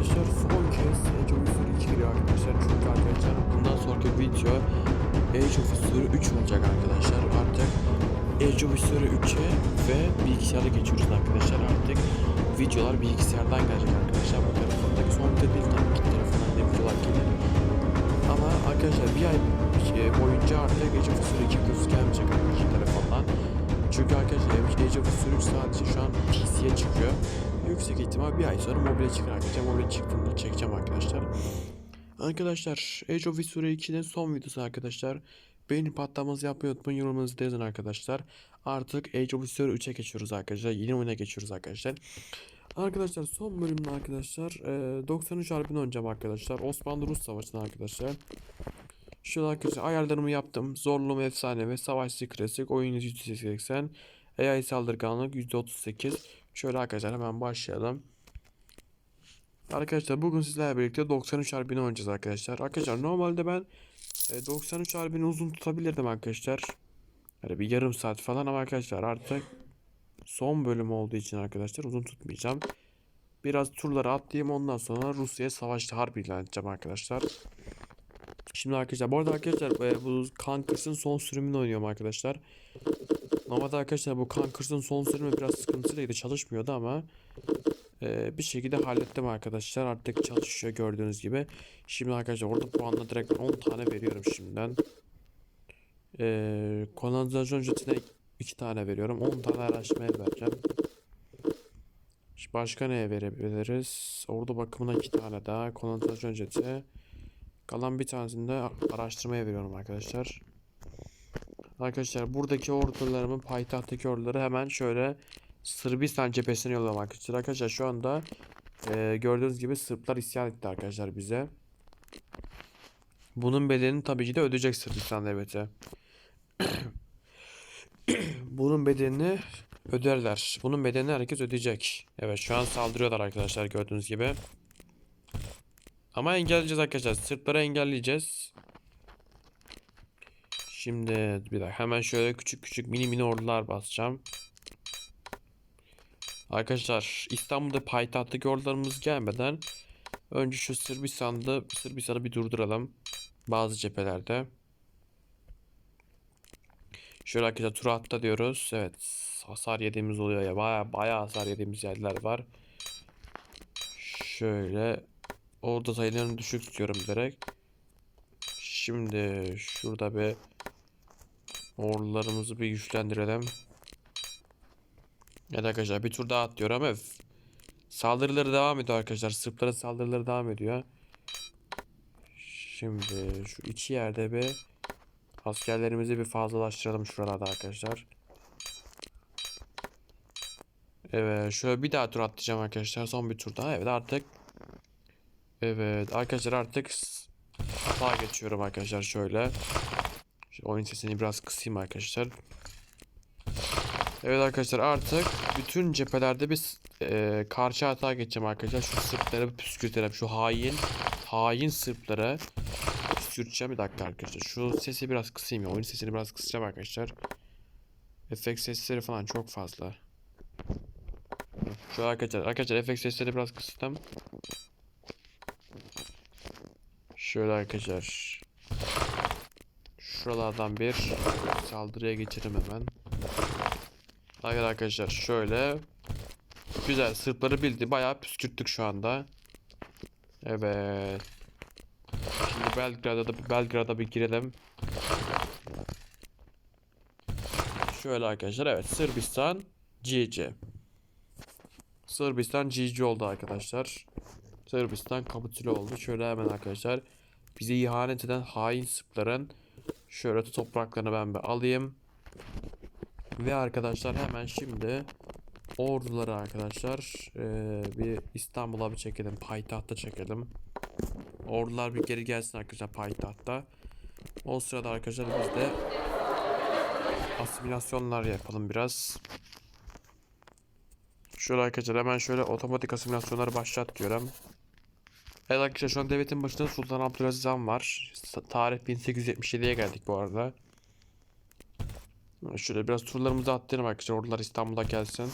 arkadaşlar son kez Age of History 2 geliyor arkadaşlar. Çünkü arkadaşlar bundan sonraki video Age of History 3 olacak arkadaşlar. Artık Age of History 3'e ve bilgisayara geçiyoruz arkadaşlar. Artık videolar bilgisayardan gelecek arkadaşlar. Bu telefondaki son video değil tabii ki telefondan da videolar gelir. Ama arkadaşlar bir ay e, boyunca artık Age of History 2 videosu gelmeyecek arkadaşlar telefondan. Çünkü arkadaşlar Age of History 3 sadece şu an PC'ye çıkıyor. Yüksek ihtimal bir ay sonra mobile çıkar arkadaşlar. Mobile çıktığında çekeceğim arkadaşlar. Arkadaşlar Age of History 2'nin son videosu arkadaşlar. Beğeni patlaması yapmayı unutmayın. Yorumunuzu da yazın arkadaşlar. Artık Age of History 3'e geçiyoruz arkadaşlar. Yeni oyuna geçiyoruz arkadaşlar. Arkadaşlar son bölümde arkadaşlar e, 93 Harbi'ni oynayacağım arkadaşlar. Osmanlı-Rus Savaşı'nı arkadaşlar. Şöyle arkadaşlar ayarlarımı yaptım. Zorluğum efsane ve savaş klasik. Oyun %80. AI saldırganlık %38. Şöyle arkadaşlar hemen başlayalım. Arkadaşlar bugün sizlerle birlikte 93 Harbi'ni oynayacağız arkadaşlar. Arkadaşlar normalde ben e, 93 Harbi'ni uzun tutabilirdim arkadaşlar. Hani bir yarım saat falan ama arkadaşlar artık son bölüm olduğu için arkadaşlar uzun tutmayacağım. Biraz turları atlayayım ondan sonra Rusya'ya savaşta harbi ilan edeceğim arkadaşlar. Şimdi arkadaşlar bu arada arkadaşlar e, bu Conquers'ın son sürümünü oynuyorum arkadaşlar. Normalde arkadaşlar bu Conquers'ın son sürümü biraz sıkıntılıydı çalışmıyordu ama e, bir şekilde hallettim arkadaşlar. Artık çalışıyor gördüğünüz gibi. Şimdi arkadaşlar orada puanla direkt 10 tane veriyorum şimdiden. E, kolonizasyon jetine 2 tane veriyorum. 10 tane araştırmaya vereceğim. Başka neye verebiliriz? Ordu bakımına 2 tane daha. Kolonizasyon jeti. Kalan bir tanesini de araştırmaya veriyorum arkadaşlar. Arkadaşlar buradaki ordularımın payitahttaki orduları hemen şöyle Sırbistan cephesine yolladım arkadaşlar. Arkadaşlar şu anda e, gördüğünüz gibi Sırplar isyan etti arkadaşlar bize. Bunun bedelini tabii ki de ödeyecek Sırbistan devleti. Bunun bedelini öderler. Bunun bedelini herkes ödeyecek. Evet şu an saldırıyorlar arkadaşlar gördüğünüz gibi. Ama engelleyeceğiz arkadaşlar. Sırpları engelleyeceğiz. Şimdi bir dakika hemen şöyle küçük küçük mini mini ordular basacağım. Arkadaşlar İstanbul'da payitahttaki ordularımız gelmeden önce şu Sırbistan'da Sırbistan'ı bir durduralım. Bazı cephelerde. Şöyle arkadaşlar tur atla diyoruz. Evet hasar yediğimiz oluyor ya. Baya baya hasar yediğimiz yerler var. Şöyle orada sayılarını düşük tutuyorum direkt. Şimdi şurada bir ordularımızı bir güçlendirelim. Evet arkadaşlar bir tur daha atlıyorum. Evet. Saldırıları devam ediyor arkadaşlar. Sırpların saldırıları devam ediyor. Şimdi şu iki yerde bir askerlerimizi bir fazlalaştıralım şuralarda arkadaşlar. Evet şöyle bir daha tur atlayacağım arkadaşlar. Son bir tur daha. Evet artık Evet arkadaşlar artık hata geçiyorum arkadaşlar şöyle. Oyun sesini biraz kısayım arkadaşlar. Evet arkadaşlar artık bütün cephelerde bir e, karşı hata geçeceğim arkadaşlar. Şu Sırpları püskürtelim. Şu hain hain Sırpları püskürteceğim. Bir dakika arkadaşlar. Şu sesi biraz kısayım ya. Oyun sesini biraz kısacağım arkadaşlar. Efekt sesleri falan çok fazla. Şu arkadaşlar arkadaşlar efekt sesleri biraz kıstım. Şöyle arkadaşlar. Şuralardan bir saldırıya geçelim hemen. Hayır arkadaşlar şöyle. Güzel Sırpları bildi. Bayağı püskürttük şu anda. Evet. Şimdi Belgrad'a da Belgrad'a bir girelim. Şöyle arkadaşlar evet Sırbistan GG. Sırbistan GG oldu arkadaşlar. Sırbistan kapitüle oldu. Şöyle hemen arkadaşlar bize ihanet eden hain Sırpların şöyle topraklarını ben bir alayım. Ve arkadaşlar hemen şimdi orduları arkadaşlar eee, bir İstanbul'a bir çekelim. Payitahta çekelim. Ordular bir geri gelsin arkadaşlar payitahta. O sırada arkadaşlar biz de asimilasyonlar yapalım biraz. Şöyle arkadaşlar hemen şöyle otomatik asimilasyonları başlat diyorum. Evet arkadaşlar şu an devletin başında Sultan Abdülaziz Han var. Tarih 1877'ye geldik bu arada. Şöyle biraz turlarımızı atlayalım arkadaşlar. Ordular İstanbul'a gelsin.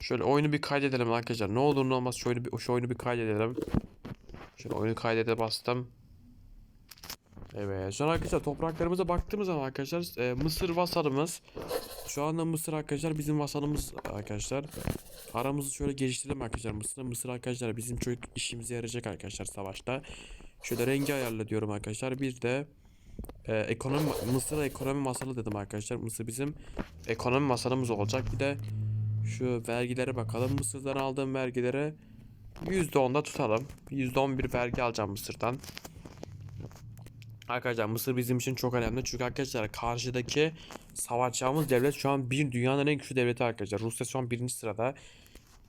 Şöyle oyunu bir kaydedelim arkadaşlar. Ne olur ne olmaz şu oyunu bir, şu oyunu bir kaydedelim. Şöyle oyunu kaydede bastım. Evet. Şu an arkadaşlar topraklarımıza baktığımız zaman arkadaşlar e, Mısır vasalımız. Şu anda Mısır arkadaşlar bizim vasalımız arkadaşlar. Aramızı şöyle geliştirelim arkadaşlar. Mısır, Mısır arkadaşlar bizim çok işimize yarayacak arkadaşlar savaşta. Şöyle rengi ayarla diyorum arkadaşlar. Bir de e, ekonomi Mısır'a ekonomi masalı dedim arkadaşlar. Mısır bizim ekonomi masalımız olacak. Bir de şu vergilere bakalım. Mısır'dan aldığım vergilere %10'da tutalım. %11 vergi alacağım Mısır'dan. Arkadaşlar Mısır bizim için çok önemli. Çünkü arkadaşlar karşıdaki savaşacağımız devlet şu an bir dünyanın en güçlü devleti arkadaşlar. Rusya şu an birinci sırada.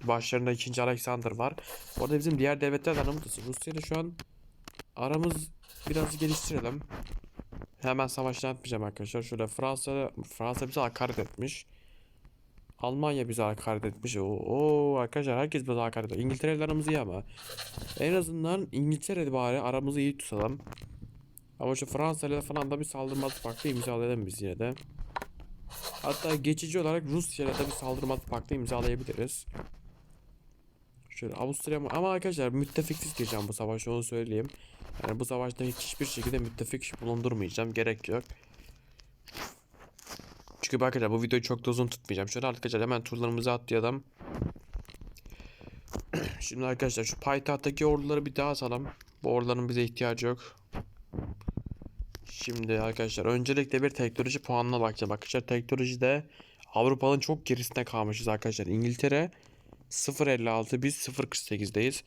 Başlarında ikinci Alexander var. Orada bizim diğer devletler de aramızda. Rusya ile şu an aramız biraz geliştirelim. Hemen savaştan atmayacağım arkadaşlar. Şöyle Fransa Fransa bize hakaret etmiş. Almanya bize hakaret etmiş. Oo, arkadaşlar herkes bize hakaret ediyor. İngiltere ile aramız iyi ama. En azından İngiltere bari aramızı iyi tutalım. Ama şu Fransa ile falan da bir saldırmaz paktı imzalayalım biz yine de. Hatta geçici olarak Rusya ile de bir saldırmaz paktı imzalayabiliriz. Şöyle Avusturya mı? Ama arkadaşlar müttefiksiz gireceğim bu savaşa onu söyleyeyim. Yani bu savaşta hiçbir şekilde müttefik bulundurmayacağım. Gerek yok. Çünkü arkadaşlar bu videoyu çok da uzun tutmayacağım. Şöyle arkadaşlar hemen turlarımızı atlayalım. Şimdi arkadaşlar şu payitahttaki orduları bir daha asalım. Bu orduların bize ihtiyacı yok. Şimdi arkadaşlar öncelikle bir teknoloji puanına bakacağım. Arkadaşlar teknolojide Avrupa'nın çok gerisinde kalmışız arkadaşlar. İngiltere 0.56 biz 0.48'deyiz.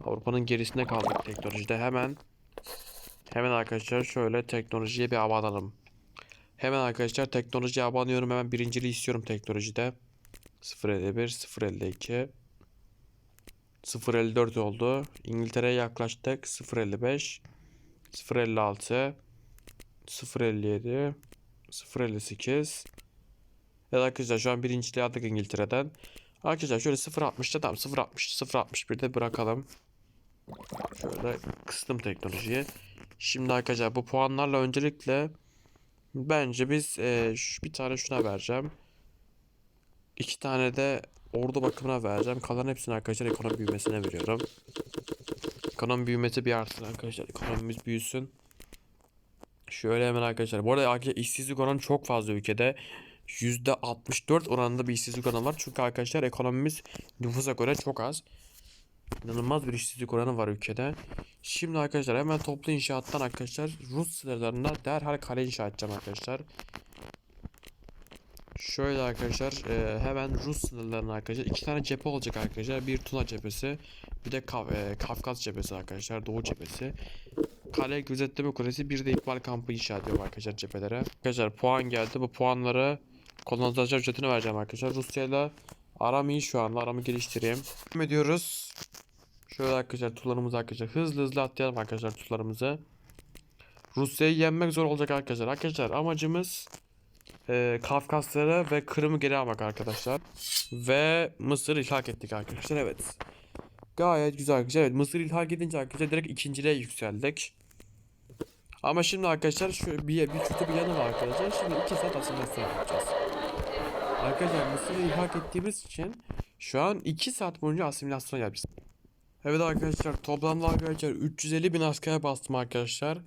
Avrupa'nın gerisinde kaldık teknolojide. Hemen hemen arkadaşlar şöyle teknolojiye bir abanalım. Hemen arkadaşlar teknolojiye abanıyorum. Hemen birinciliği istiyorum teknolojide. 0.51 0.52 0.54 oldu. İngiltere'ye yaklaştık. 0.55 0.56 0.57 0.58 Evet arkadaşlar şu an birinciliği aldık İngiltere'den. Arkadaşlar şöyle 0.60'da tamam 0.60 0.61'de bırakalım. Şöyle kıstım teknolojiyi. Şimdi arkadaşlar bu puanlarla öncelikle bence biz eee, şu- bir tane şuna vereceğim. İki tane de ordu bakımına vereceğim. Kalan hepsini arkadaşlar ekonomi büyümesine veriyorum. Ekonomi büyümesi bir artsın arkadaşlar. Ekonomimiz büyüsün. Şöyle hemen arkadaşlar. Bu arada arkadaşlar işsizlik oranı çok fazla ülkede. %64 oranında bir işsizlik oranı var. Çünkü arkadaşlar ekonomimiz nüfusa göre çok az. İnanılmaz bir işsizlik oranı var ülkede. Şimdi arkadaşlar hemen toplu inşaattan arkadaşlar Rus sınırlarına derhal kale inşa edeceğim arkadaşlar. Şöyle arkadaşlar e, hemen Rus sınırlarına arkadaşlar iki tane cephe olacak arkadaşlar. Bir Tuna cephesi bir de Kav e, Kafkas cephesi arkadaşlar Doğu cephesi. Kale gözetleme kulesi bir de ikmal kampı inşa ediyorum arkadaşlar cephelere. Arkadaşlar puan geldi bu puanları kolonizasyon ücretini vereceğim arkadaşlar. Rusya'yla aram iyi şu anda aramı geliştireyim. Devam ediyoruz. Şöyle arkadaşlar turlarımızı arkadaşlar hızlı hızlı atlayalım arkadaşlar turlarımızı. Rusya'yı yenmek zor olacak arkadaşlar. Arkadaşlar amacımız e, Kafkasları ve Kırım'ı geri almak arkadaşlar. Ve Mısır'ı ilhak ettik arkadaşlar evet. Gayet güzel arkadaşlar. Evet Mısır ilhak edince arkadaşlar direkt ikinciliğe yükseldik. Ama şimdi arkadaşlar şu bir, bir kötü bir yanı var arkadaşlar. Şimdi iki saat asimilasyon yapacağız. Arkadaşlar Mısır'ı ilhak ettiğimiz için şu an 2 saat boyunca asimilasyon yapacağız. Evet arkadaşlar toplamda arkadaşlar 350 bin askere bastım arkadaşlar.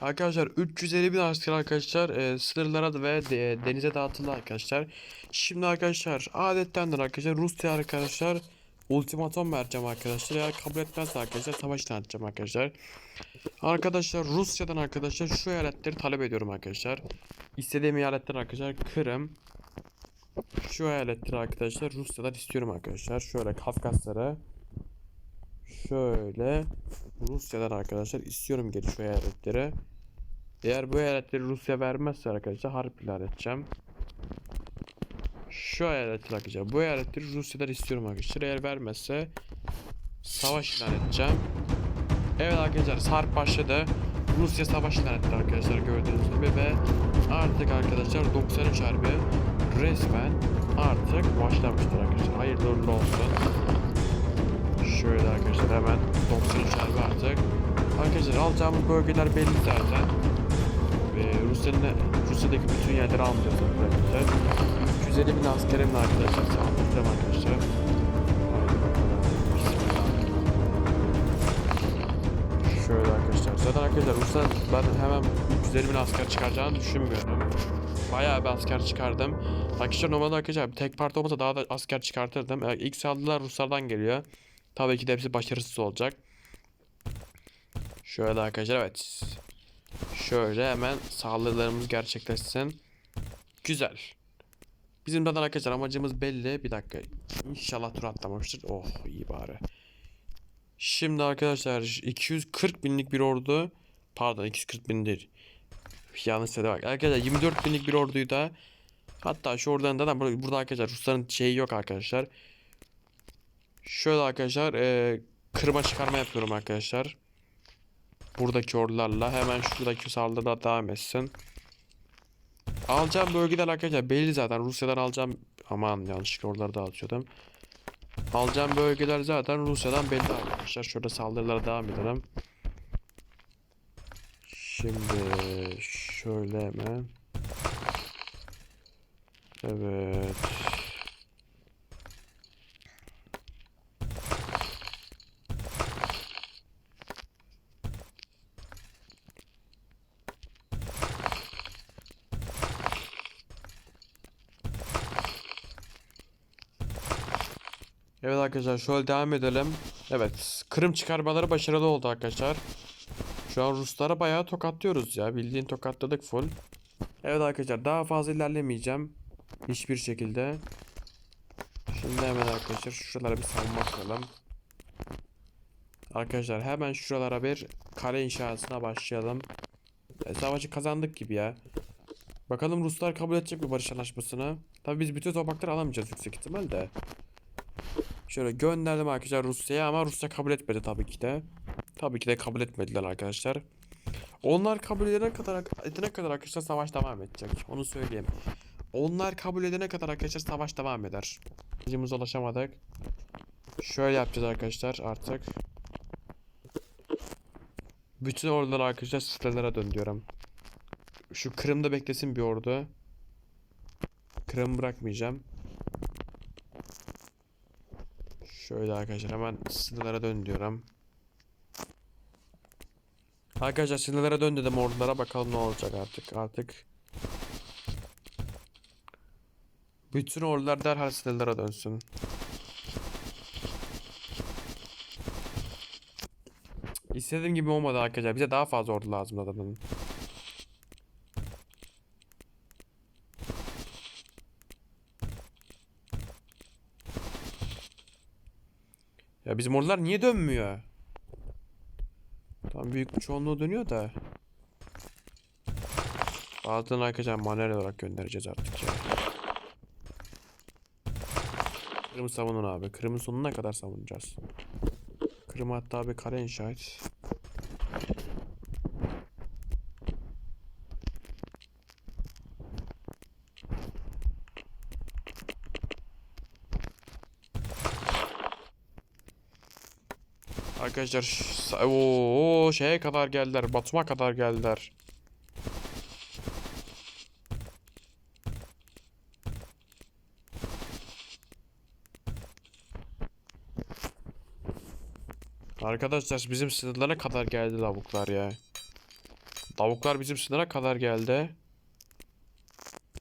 Arkadaşlar 350 bin asker arkadaşlar e, sınırlara ve de- denize dağıtıldı arkadaşlar. Şimdi arkadaşlar adettendir arkadaşlar Rusya arkadaşlar ultimatom vereceğim arkadaşlar. Eğer kabul etmezse arkadaşlar savaş edeceğim arkadaşlar. Arkadaşlar Rusya'dan arkadaşlar şu eyaletleri talep ediyorum arkadaşlar. İstediğim eyaletler arkadaşlar Kırım. Şu eyaletleri arkadaşlar Rusya'dan istiyorum arkadaşlar. Şöyle Kafkasları. Şöyle Rusya'dan arkadaşlar istiyorum geri şu eyaletleri. Eğer bu eyaletleri Rusya vermezse arkadaşlar harp ilan edeceğim. Şu eyaletleri arkadaşlar bu eyaletleri Rusya'dan istiyorum arkadaşlar. Eğer vermezse savaş ilan edeceğim. Evet arkadaşlar harp başladı. Rusya savaş ilan etti arkadaşlar gördüğünüz gibi ve artık arkadaşlar 93 harbi resmen artık başlamıştır arkadaşlar. Hayırlı uğurlu olsun. Şöyle arkadaşlar hemen 93 harbi artık. Arkadaşlar alacağımız bölgeler belli zaten. Ve Rusya'nın Rusya'daki bütün yerleri almayacağız arkadaşlar. 350 bin askerimle arkadaşlar saldıracağım arkadaşlar. Şöyle arkadaşlar. Zaten arkadaşlar Ruslar ben hemen 350 bin asker çıkaracağını düşünmüyorum. Bayağı bir asker çıkardım. Arkadaşlar normalde arkadaşlar tek parti olmasa daha da asker çıkartırdım. Ee, İlk saldırılar Ruslardan geliyor. Tabii ki de hepsi başarısız olacak. Şöyle arkadaşlar evet. Şöyle hemen saldırılarımız gerçekleşsin. Güzel. Bizim zaten arkadaşlar amacımız belli. Bir dakika. İnşallah tur atlamamıştır. Oh iyi bari. Şimdi arkadaşlar 240 binlik bir ordu. Pardon 240 bin değil. Yanlış söyledim bak. Arkadaşlar 24 binlik bir orduyu da hatta şu oradan da burada, burada arkadaşlar Rusların şeyi yok arkadaşlar. Şöyle arkadaşlar e, kırma çıkarma yapıyorum arkadaşlar. Buradaki ordularla hemen şuradaki saldırıda devam etsin. Alacağım bölgeler arkadaşlar belli zaten Rusya'dan alacağım aman yanlışlıkla oraları dağıtıyordum. Alacağım bölgeler zaten Rusya'dan belli arkadaşlar. Şöyle saldırılara devam edelim. Şimdi şöyle hemen. Evet. Evet arkadaşlar şöyle devam edelim. Evet Kırım çıkarmaları başarılı oldu arkadaşlar. Şu an Ruslara bayağı tokatlıyoruz ya. Bildiğin tokatladık full. Evet arkadaşlar daha fazla ilerlemeyeceğim. Hiçbir şekilde. Şimdi hemen arkadaşlar şuralara bir savunma kuralım. Arkadaşlar hemen şuralara bir kale inşasına başlayalım. E, savaşı kazandık gibi ya. Bakalım Ruslar kabul edecek mi barış anlaşmasını? Tabii biz bütün toprakları alamayacağız yüksek ihtimalle. Şöyle gönderdim arkadaşlar Rusya'ya ama Rusya kabul etmedi tabii ki de. Tabii ki de kabul etmediler arkadaşlar. Onlar kabul edene kadar edene kadar arkadaşlar savaş devam edecek. Onu söyleyeyim. Onlar kabul edene kadar arkadaşlar savaş devam eder. Amacımıza ulaşamadık. Şöyle yapacağız arkadaşlar artık. Bütün orduları arkadaşlar sitelere dön diyorum. Şu Kırım'da beklesin bir ordu. Kırım'ı bırakmayacağım. Şöyle arkadaşlar hemen sınırlara dön diyorum. Arkadaşlar sınırlara dön dedim ordulara bakalım ne olacak artık artık. Bütün ordular derhal sınırlara dönsün. İstediğim gibi olmadı arkadaşlar. Bize daha fazla ordu lazım adamın. Bizim ordular niye dönmüyor? Tam büyük çoğunluğu dönüyor da. Bazılarını arkadaşlar manuel olarak göndereceğiz artık ya. Kırım'ı savunun abi. Kırım'ın sonuna kadar savunacağız. Kırım'ı hatta bir kare inşa et. Arkadaşlar ooo şeye kadar geldiler. Batum'a kadar geldiler. Arkadaşlar bizim sınırlara kadar geldi lavuklar ya. Lavuklar bizim sınıra kadar geldi.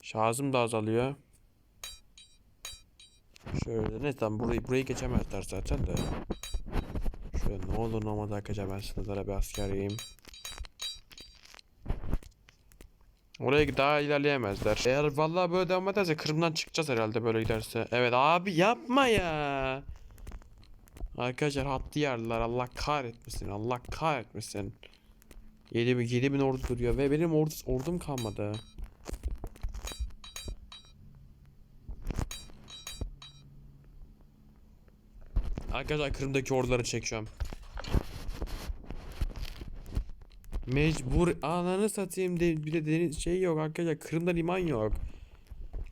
Şarjım da azalıyor. Şöyle ne tam burayı burayı geçemezler zaten de. Şöyle ne olur ne olmaz arkadaşlar ben sınırlara bir asker yiyeyim. Oraya daha ilerleyemezler. Eğer vallahi böyle devam ederse Kırım'dan çıkacağız herhalde böyle giderse. Evet abi yapma ya. Arkadaşlar hattı yerler Allah kahretmesin Allah kahretmesin. 7000 7000 ordu duruyor ve benim ordu, ordum kalmadı. Arkadaşlar Kırım'daki orduları çekiyorum. Mecbur ananı satayım de bir de deniz şey yok arkadaşlar Kırım'da liman yok.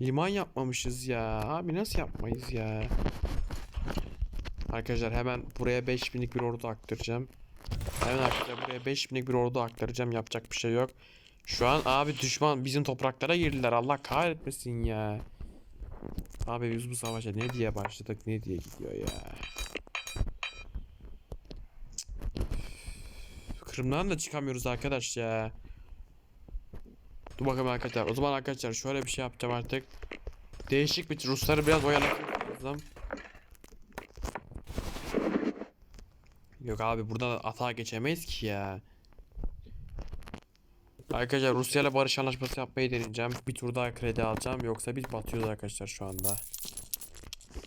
Liman yapmamışız ya. Abi nasıl yapmayız ya? Arkadaşlar hemen buraya 5000'lik bir ordu aktaracağım. Hemen arkadaşlar buraya 5000'lik bir ordu aktaracağım. Yapacak bir şey yok. Şu an abi düşman bizim topraklara girdiler. Allah kahretmesin ya. Abi biz bu savaşa ne diye başladık ne diye gidiyor ya. Kırım'dan da çıkamıyoruz arkadaş ya. Dur bakalım arkadaşlar. O zaman arkadaşlar şöyle bir şey yapacağım artık. Değişik bir Rusları biraz oyalamam lazım. Yok abi burada atağa geçemeyiz ki ya. Arkadaşlar Rusya ile barış anlaşması yapmayı deneyeceğim. Bir tur daha kredi alacağım yoksa biz batıyoruz arkadaşlar şu anda.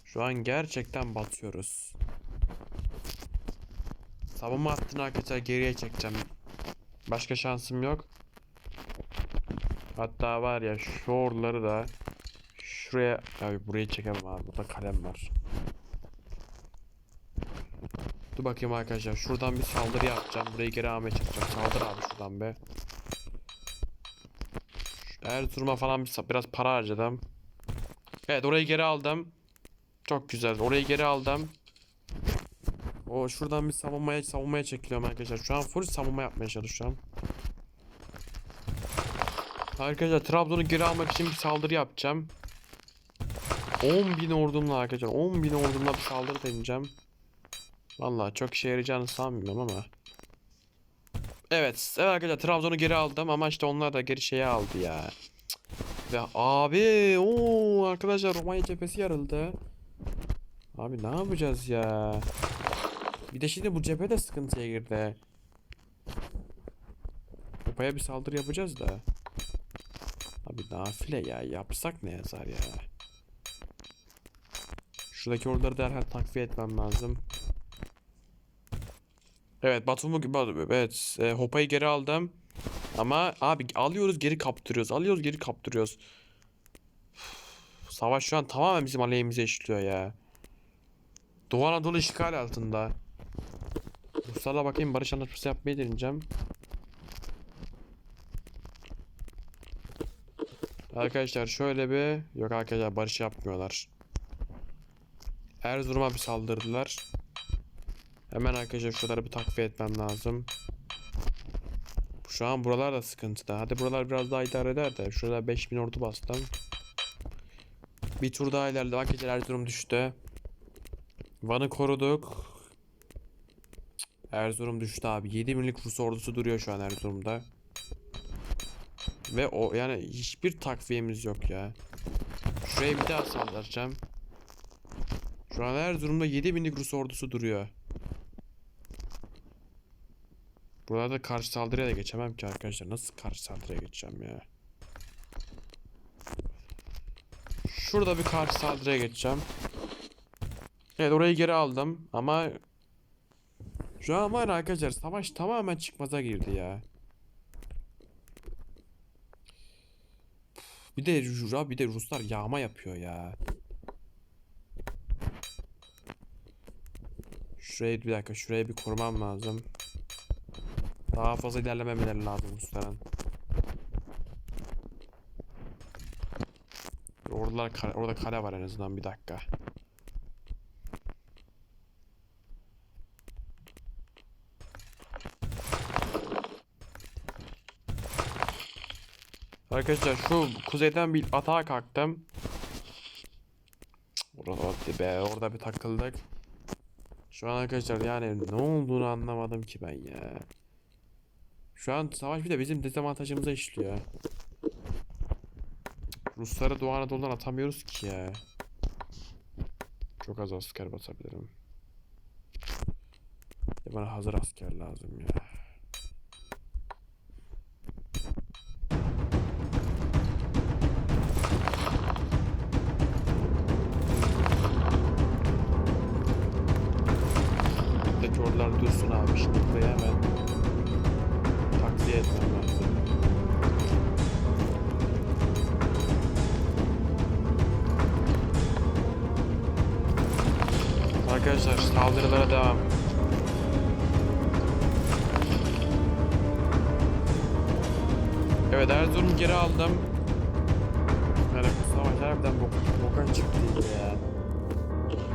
Şu an gerçekten batıyoruz. Savunma hattını arkadaşlar geriye çekeceğim. Başka şansım yok. Hatta var ya şu orları da şuraya abi buraya çekemem abi. Burada kalem var. Dur bakayım arkadaşlar. Şuradan bir saldırı yapacağım. Burayı geri almaya çalışacağım. Saldır abi şuradan be. Erzurum'a falan biraz para harcadım. Evet orayı geri aldım. Çok güzel. Orayı geri aldım. O şuradan bir savunmaya savunmaya çekiliyorum arkadaşlar. Şu an full savunma yapmaya çalışıyorum. Arkadaşlar Trabzon'u geri almak için bir saldırı yapacağım. 10.000 ordumla arkadaşlar 10.000 ordumla bir saldırı deneyeceğim. Vallahi çok işe yarayacağını sanmıyorum ama. Evet, evet arkadaşlar Trabzon'u geri aldım ama işte onlar da geri şeye aldı ya. Ve abi o arkadaşlar Romanya cephesi yarıldı. Abi ne yapacağız ya? Bir de şimdi bu cephe de sıkıntıya girdi. Kupaya bir saldırı yapacağız da. Abi nafile ya yapsak ne yazar ya. Şuradaki orduları derhal takviye etmem lazım. Evet Batum'u Bat- evet e, Hopa'yı geri aldım. Ama abi alıyoruz geri kaptırıyoruz. Alıyoruz geri kaptırıyoruz. Üf, Savaş şu an tamamen bizim aleyhimize işliyor ya. Doğu Anadolu işgal altında. Ruslarla bakayım barış anlaşması yapmayı deneyeceğim. Arkadaşlar şöyle bir yok arkadaşlar barış yapmıyorlar. Erzurum'a bir saldırdılar. Hemen arkadaşlar şuraları bir takviye etmem lazım. Şu an buralar da sıkıntıda. Hadi buralar biraz daha idare eder de. Şurada 5000 ordu bastım. Bir tur daha ilerledi. Arkadaşlar Erzurum düştü. Van'ı koruduk. Erzurum düştü abi. 7000'lik Rus ordusu duruyor şu an Erzurum'da. Ve o yani hiçbir takviyemiz yok ya. Şuraya bir daha saldıracağım. Şu an Erzurum'da 7000'lik Rus ordusu duruyor. Burada karşı saldırıya da geçemem ki arkadaşlar. Nasıl karşı saldırıya geçeceğim ya? Şurada bir karşı saldırıya geçeceğim. Evet orayı geri aldım ama şu an var arkadaşlar savaş tamamen çıkmaza girdi ya. Bir de Rus- bir de Ruslar yağma yapıyor ya. Şuraya bir dakika şuraya bir korumam lazım. Daha fazla ilerlememeleri lazım Rusların. Oradalar orada kale var en azından bir dakika. Arkadaşlar şu kuzeyden bir atağa kalktım. Orada be orada bir takıldık. Şu an arkadaşlar yani ne olduğunu anlamadım ki ben ya. Şu an savaş bir de bizim dezavantajımıza işliyor. Rusları Doğu Anadolu'dan atamıyoruz ki ya. Çok az asker basabilirim. Ya bana hazır asker lazım ya. Ordular dursun abi şimdi buraya hemen takviye etmem lazım. Arkadaşlar saldırılara devam. Evet Erzurum geri aldım. Yani bu savaş harbiden bok, boka çıktı ya.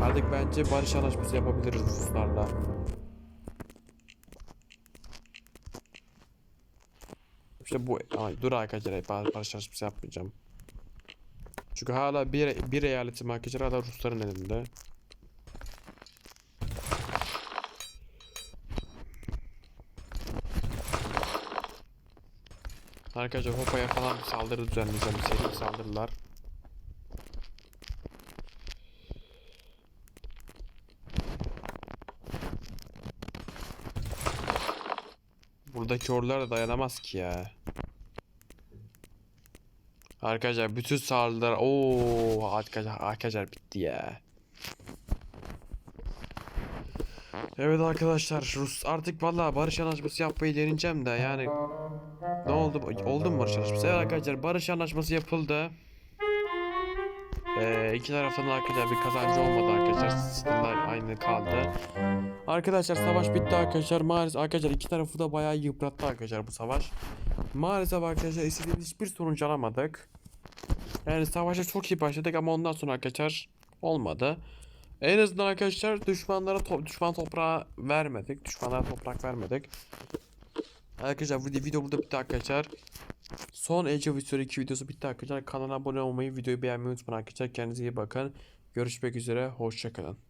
Artık bence barış anlaşması yapabiliriz Ruslarla. İşte bu ay dur arkadaşlar barış anlaşması yapmayacağım. Çünkü hala bir, bir eyaletim arkadaşlar hala Rusların elinde. Arkadaşlar Hopa'ya falan saldırı düzenleyeceğim. Seri saldırılar. Buradaki ordular da dayanamaz ki ya. Arkadaşlar bütün saldırılar ooo arkadaşlar arkadaşlar bitti ya. Evet arkadaşlar Rus artık vallahi barış anlaşması yapmayı deneyeceğim de yani ne oldu oldu mu barış anlaşması? Evet arkadaşlar barış anlaşması yapıldı. Ee, iki taraftan da arkadaşlar bir kazancı olmadı arkadaşlar. Sınırlar aynı kaldı. Arkadaşlar savaş bitti arkadaşlar. Maalesef arkadaşlar iki tarafı da bayağı yıprattı arkadaşlar bu savaş. Maalesef arkadaşlar istediğimiz hiçbir sonuç alamadık. Yani savaşa çok iyi başladık ama ondan sonra arkadaşlar olmadı. En azından arkadaşlar düşmanlara to- düşman toprağı vermedik. Düşmanlara toprak vermedik. Arkadaşlar video, video burada bitti arkadaşlar. Son Age of History 2 videosu bitti arkadaşlar. Kanala abone olmayı, videoyu beğenmeyi unutmayın arkadaşlar. Kendinize iyi bakın. Görüşmek üzere. Hoşçakalın.